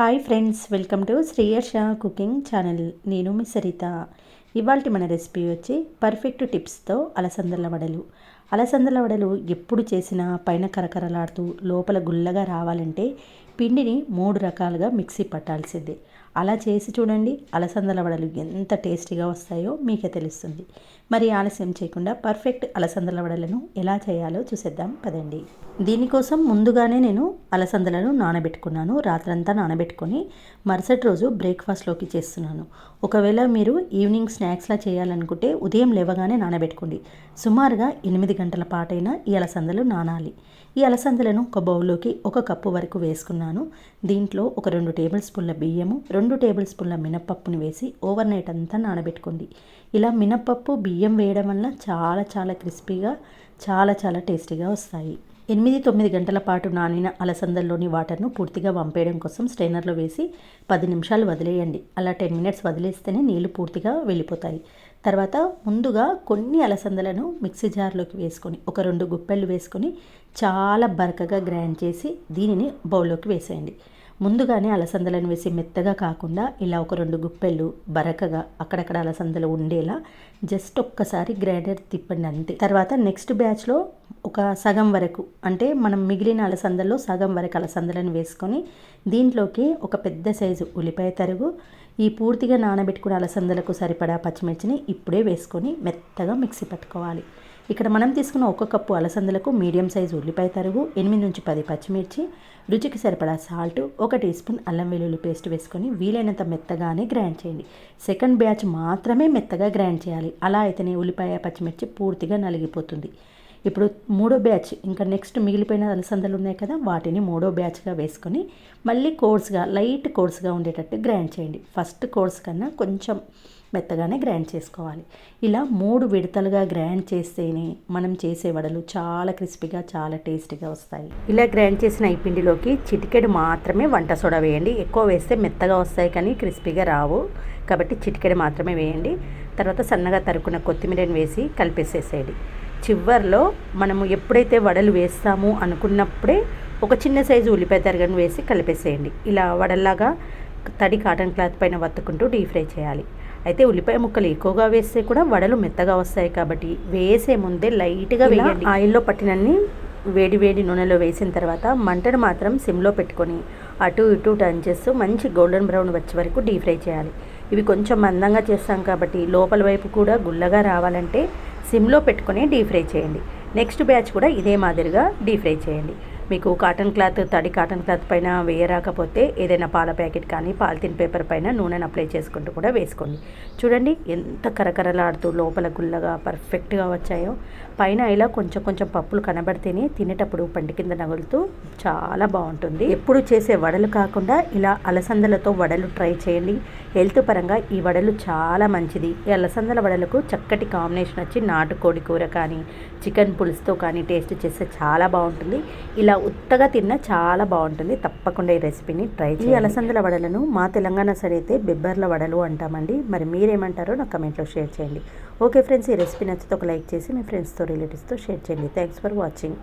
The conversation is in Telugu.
Hi friends welcome to Sriyarsha cooking channel నేను మీ సరిత. ఇవాళ మన రెసిపీ వచ్చి పర్ఫెక్ట్ టిప్స్తో అలసందల వడలు. అలసందల వడలు ఎప్పుడు చేసినా పైన కరకరలాడుతూ లోపల గుల్లగా రావాలంటే పిండిని మూడు రకాలుగా మిక్సీ పట్టాల్సిందే. అలా చేసి చూడండి అలసందల వడలు ఎంత టేస్టీగా వస్తాయో మీకే తెలుస్తుంది. మరి ఆలస్యం చేయకుండా పర్ఫెక్ట్ అలసందల వడలను ఎలా చేయాలో చూసేద్దాం పదండి. దీనికోసం ముందుగానే నేను అలసందలను నానబెట్టుకున్నాను. రాత్రంతా నానబెట్టుకొని మరుసటి రోజు బ్రేక్ఫాస్ట్లోకి చేస్తున్నాను. ఒకవేళ మీరు ఈవినింగ్ స్నాక్స్లా చేయాలనుకుంటే ఉదయం లేవగానే నానబెట్టుకోండి. సుమారుగా ఎనిమిది గంటల పాటైనా ఈ అలసందలు నానాలి. ఈ అలసందలను ఒక బౌల్లోకి ఒక కప్పు వరకు వేసుకున్నాను. దీంట్లో ఒక రెండు టేబుల్ స్పూన్ల బియ్యము రెండు టేబుల్ స్పూన్ల మినప్పప్పుని వేసి ఓవర్ నైట్ అంతా నానబెట్టుకోండి. ఇలా మినప్పప్పు బియ్యం వేయడం వల్ల చాలా చాలా క్రిస్పీగా చాలా చాలా టేస్టీగా వస్తాయి. ఎనిమిది తొమ్మిది గంటల పాటు నానిన అలసందల్లోని వాటర్ను పూర్తిగా వంపేయడం కోసం స్ట్రైనర్లో వేసి పది నిమిషాలు వదిలేయండి. అలా టెన్ మినిట్స్ వదిలేస్తేనే నీళ్ళు పూర్తిగా వెళ్ళిపోతాయి. తర్వాత ముందుగా కొన్ని అలసందలను మిక్సీ జార్లోకి వేసుకొని ఒక రెండు గుప్పెళ్ళు వేసుకొని చాలా బరకగా గ్రైండ్ చేసి దీనిని బౌల్లోకి వేసేయండి. ముందుగానే అలసందలను వేసి మెత్తగా కాకుండా ఇలా ఒక రెండు గుప్పెళ్ళు బరకగా అక్కడక్కడ అలసందలు ఉండేలా జస్ట్ ఒక్కసారి గ్రైండర్ తిప్పండి అంతే. తర్వాత నెక్స్ట్ బ్యాచ్లో ఒక సగం వరకు అంటే మనం మిగిలిన అలసందల్లో సగం వరకు అలసందలను వేసుకొని దీంట్లోకి ఒక పెద్ద సైజు ఉల్లిపాయ తరుగు ఈ పూర్తిగా నానబెట్టుకున్న అలసందలకు సరిపడా పచ్చిమిర్చిని ఇప్పుడే వేసుకొని మెత్తగా మిక్సీ పట్టుకోవాలి. ఇక్కడ మనం తీసుకున్న ఒక కప్పు అలసందలకు మీడియం సైజు ఉల్లిపాయ తరుగు ఎనిమిది నుంచి పది పచ్చిమిర్చి రుచికి సరిపడా సాల్ట్ ఒక టీ స్పూన్ అల్లం వెల్లుల్లి పేస్ట్ వేసుకొని వీలైనంత మెత్తగానే గ్రైండ్ చేయండి. సెకండ్ బ్యాచ్ మాత్రమే మెత్తగా గ్రైండ్ చేయాలి. అలా అయితేనే ఉల్లిపాయ పచ్చిమిర్చి పూర్తిగా నలిగిపోతుంది. ఇప్పుడు మూడో బ్యాచ్ ఇంకా నెక్స్ట్ మిగిలిపోయిన అలసందలు ఉన్నాయి కదా వాటిని మూడో బ్యాచ్గా వేసుకొని మళ్ళీ కోర్స్గా లైట్ కోర్స్గా ఉండేటట్టు గ్రైండ్ చేయండి. ఫస్ట్ కోర్స్ కన్నా కొంచెం మెత్తగానే గ్రైండ్ చేసుకోవాలి. ఇలా మూడు విడతలుగా గ్రైండ్ చేస్తేనే మనం చేసే వడలు చాలా క్రిస్పీగా చాలా టేస్టీగా వస్తాయి. ఇలా గ్రైండ్ చేసిన ఈ పిండిలోకి చిటికెడు మాత్రమే వంట సోడా వేయండి. ఎక్కువ వేస్తే మెత్తగా వస్తాయి కానీ క్రిస్పీగా రావు. కాబట్టి చిటికెడు మాత్రమే వేయండి. తర్వాత సన్నగా తరుకున్న కొత్తిమీరని వేసి కలిపేసేసేయండి. చివర్లో మనము ఎప్పుడైతే వడలు వేస్తాము అనుకున్నప్పుడే ఒక చిన్న సైజు ఉల్లిపాయ తరగని వేసి కలిపేసేయండి. ఇలా వడల్లాగా తడి కాటన్ క్లాత్ పైన వత్తుకుంటూ డీప్ ఫ్రై చేయాలి. అయితే ఉల్లిపాయ ముక్కలు ఎక్కువగా వేస్తే కూడా వడలు మెత్తగా వస్తాయి కాబట్టి వేసే ముందే లైట్గా వేయండి. ఆయిల్లో పట్టినన్ని వేడి వేడి నూనెలో వేసిన తర్వాత మంటను మాత్రం సిమ్లో పెట్టుకొని అటు ఇటు టర్న్ చేస్తూ మంచి గోల్డెన్ బ్రౌన్ వచ్చే వరకు డీప్ ఫ్రై చేయాలి. ఇవి కొంచెం మందంగా చేస్తాం కాబట్టి లోపల వైపు కూడా గుల్లగా రావాలంటే సిమ్లో పెట్టుకుని డీప్ ఫ్రై చేయండి. నెక్స్ట్ బ్యాచ్ కూడా ఇదే మాదిరిగా డీప్ ఫ్రై చేయండి. మీకు కాటన్ క్లాత్ తడి కాటన్ క్లాత్ పైన వేయరాకపోతే ఏదైనా పాల ప్యాకెట్ కానీ పాలిథిన్ పేపర్ పైన నూనెను అప్లై చేసుకుంటూ కూడా వేసుకోండి. చూడండి ఎంత కరకరలాడుతూ లోపల గుల్లగా పర్ఫెక్ట్గా వచ్చాయో. పైన ఇలా కొంచెం కొంచెం పప్పులు కనబడితేనే తినేటప్పుడు పంటి కింద నగులుతూ చాలా బాగుంటుంది. ఎప్పుడు చేసే వడలు కాకుండా ఇలా అలసందలతో వడలు ట్రై చేయండి. హెల్త్ పరంగా ఈ వడలు చాలా మంచిది. ఈ అలసందల వడలకు చక్కటి కాంబినేషన్ వచ్చి నాటుకోడి కూర కానీ చికెన్ పులుసుతో కానీ టేస్ట్ చేస్తే చాలా బాగుంటుంది. ఇలా ఉత్తగా తిన్నా చాలా బాగుంటుంది. తప్పకుండా ఈ రెసిపీని ట్రై చేయండి. ఈ అలసందల వడలను మా తెలంగాణ సైడ్ అయితే బెబ్బర్ల వడలు అంటామండి. మరి మీరేమంటారో నాకు కమెంట్లో షేర్ చేయండి. ఓకే ఫ్రెండ్స్ ఈ రెసిపీ నచ్చితే ఒక లైక్ చేసి మీ ఫ్రెండ్స్తో రిలేటివ్స్తో షేర్ చేయండి. Thanks for watching.